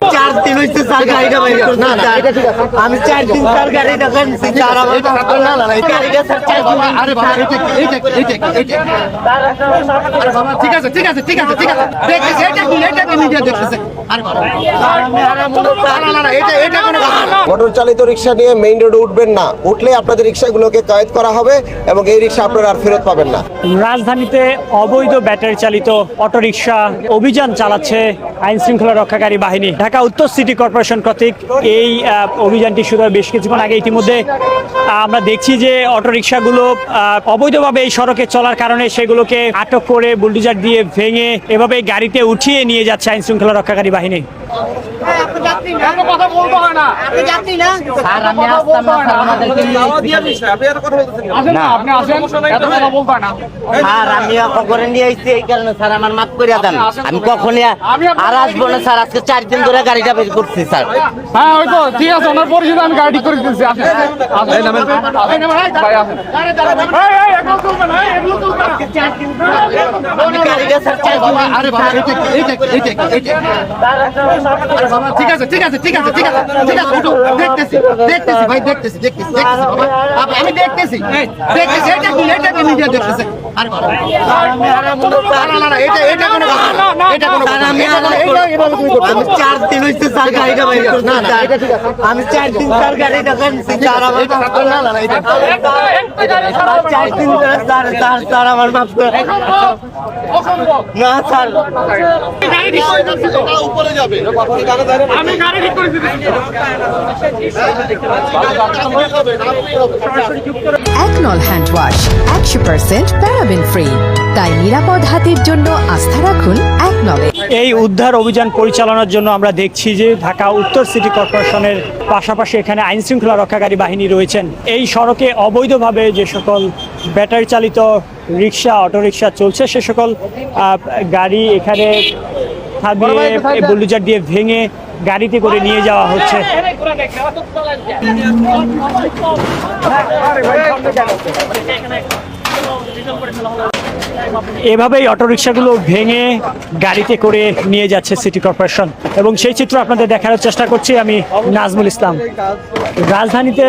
চার দিন হইছে স্যার গাড়িটা বাইরে না না আমি চার দিন স্যার গাড়িটা কানছি স্যার আমার না না এই গাড়িটা স্যার চার দিন আরে বাবা? আরে বাবা ঠিক আছে ঠিক আছে ঠিক আছে ঠিক আছে। এটা কি এটা কি মিডিয়া দেখতেছে। মোটর চালিত রিক্সা নিয়ে মেইন রোডে উঠবেন না। উঠলে আপনাদের রিক্সাগুলোকে কয়েদ করা হবে এবং এই রিক্সা আপনারা আর ফেরত পাবেন না। রাজধানীতে অবৈধ ব্যাটারি চালিত অটোরিকশা অভিযান চালাচ্ছে আইন শৃঙ্খলা রক্ষাকারী বাহিনী। ঢাকা উত্তর সিটি কর্পোরেশন কর্তৃক এই অভিযানটি শুরু বেশ কিছুক্ষণ আগে। ইতিমধ্যে আমরা দেখছি যে অটোরিকশাগুলো অবৈধভাবে এই সড়কে চলার কারণে সেগুলোকে আটক করে বুলডোজার দিয়ে ভেঙে এভাবে গাড়িতে উঠিয়ে নিয়ে যাচ্ছে আইন শৃঙ্খলা রক্ষাকারী বাহিনী। কথা বলতে হয় না স্যার আমি আসতাম না স্যার আমাদেরকে আসেন না আপনি আসেন এত কথা বলতে হয় না স্যার আমি করে নিয়ে আইছি এই কারণে স্যার আমার মাফ করে দেন আমি কখনই আর আসব না স্যার আজকে চার দিন ধরে গাড়িটা বের করছি স্যার হ্যাঁ ওই তো ঠিক আছে ওনার পরিচিত আমি গাড়ি করে দিতেছি আসেন আসেন ভাই? আরে বাবা ঠিক আছে ঠিক আছে ঠিক আছে ঠিক আছে ঠিক আছে উঠো দেখতেছি দেখতেছি ভাই দেখতেছি দেখতেছি দেখতেছি বাবা আমি দেখতেছি দেখতেছি এটা কি এটা কি মিডিয়া দেখতেছে? আরে বাবা আমি আর মনে না না না, না এটা এটা কোনো কথা না এটা কোনো কথা আমি আর এটা- এটা এভাবে তুমি করতে আমি পারো। চার দিন হইছে স্যার গাড়িটা বাইরে না না আমি চার দিন স্যার গাড়িটা কানছি স্যার আমার না না না এটা স্যার, চার দিন ধরে স্যার স্যার স্যার আমার মাফ করে অসম্ভব না স্যার গাড়ি ঠিক দিচ্ছি তো। আমি গাড়ি ঠিক করে একনল হ্যান্ড ওয়াশ একশো পার্সেন্ট প্যারাবেন ফ্রি তাই নিরাপদ হাতের জন্য আস্থা রাখুন একনলে এই উদ্ধার অভিযান পরিচালনার জন্য আমরা দেখছি যে ঢাকা উত্তর সিটি কর্পোরেশনের পাশাপাশি এখানে আইন শৃঙ্খলা রক্ষাকারী বাহিনী রয়েছেন। এই সড়কে অবৈধভাবে যে সকল ব্যাটারি চালিত রিক্সা অটোরিকশা চলছে সে সকল গাড়ি এখানে বুলডোজার দিয়ে ভেঙে গাড়িতে করে নিয়ে যাওয়া হচ্ছে। এভাবেই অটোরিকশাগুলো ভেঙে গাড়িতে করে নিয়ে যাচ্ছে সিটি কর্পোরেশন। এবং সেই চিত্র আপনাদের দেখানোর চেষ্টা করছি আমি নাজমুল ইসলাম। রাজধানীতে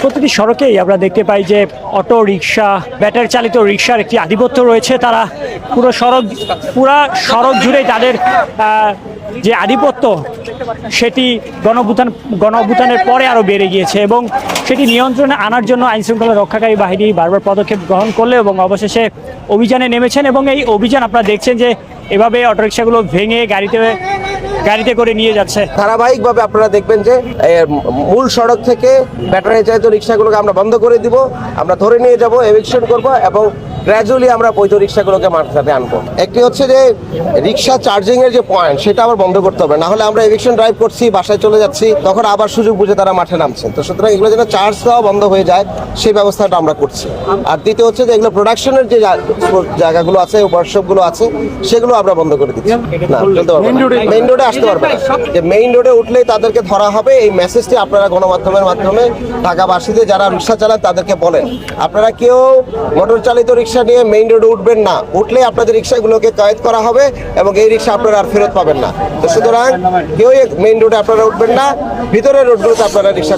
প্রতিটি সড়কেই আমরা দেখতে পাই যে অটো রিক্সা ব্যাটারি চালিত রিক্সার একটি আধিপত্য রয়েছে। তারা পুরো সড়ক পুরা সড়ক জুড়েই তাদের যে আধিপত্য সেটি গণভূতান গণভূতানের পরে আরও বেড়ে গিয়েছে এবং সেটি নিয়ন্ত্রণে আনার জন্য আইনশৃঙ্খলা রক্ষাকারী বাহিনী বারবার পদক্ষেপ গ্রহণ করলে এবং অবশেষে অভিযানে নেমেছেন এবং এই অভিযান আপনারা দেখছেন যে এভাবে অটোরিকশাগুলো ভেঙে গাড়িতে গাড়িতে করে নিয়ে যাচ্ছে। ধারাবাহিকভাবে আপনারা দেখবেন যে মূল সড়ক থেকে ব্যাটারি চালিত রিক্সাগুলোকে আমরা বন্ধ করে দিব আমরা ধরে নিয়ে যাব এভিকশন করব এবং গ্র্যাজুয়ালি আমরা বৈধ রিক্সাগুলোকে মাঠে আনব। একটি হচ্ছে যে রিক্সা চার্জিং এর যে পয়েন্ট সেটা আবার বন্ধ করতে হবে। না হলে আমরা এভিকশন ড্রাইভ করছি বাসায় চলে যাচ্ছি তখন আবার সুযোগ বুঝে তারা মাঠে নামছে। তো সুতরাং এগুলো যেন চার্জ দেওয়া বন্ধ হয়ে যায় সেই ব্যবস্থাটা আমরা করছি। আর দ্বিতীয় হচ্ছে যে এগুলো প্রোডাকশনের যে জায়গাগুলো আছে ওয়ার্কশপগুলো আছে সেগুলো আমরা বন্ধ করে দিচ্ছি। না মেইন রোডে আসতে পারবে না। যে মেইন রোডে উঠলেই তাদেরকে ধরা হবে। এই মেসেজটি আপনারা গণমাধ্যমের মাধ্যমে ঢাকাবাসীদের যারা রিক্সা চালান তাদেরকে বলেন। আপনারা কেউ মোটর চালিত রিক্সা নিয়ে মেইন রোডে উঠবেন না। উঠলে আপনাদের রিক্সাগুলোকে কয়েদ করা হবে এবং এই রিক্সা আপনারা আর ফেরত পাবেন না। তো সুতরাং কেউ মেইন রোডে আপনারা উঠবেন না। ভিতরের রোডগুলোতে আপনারা রিক্সা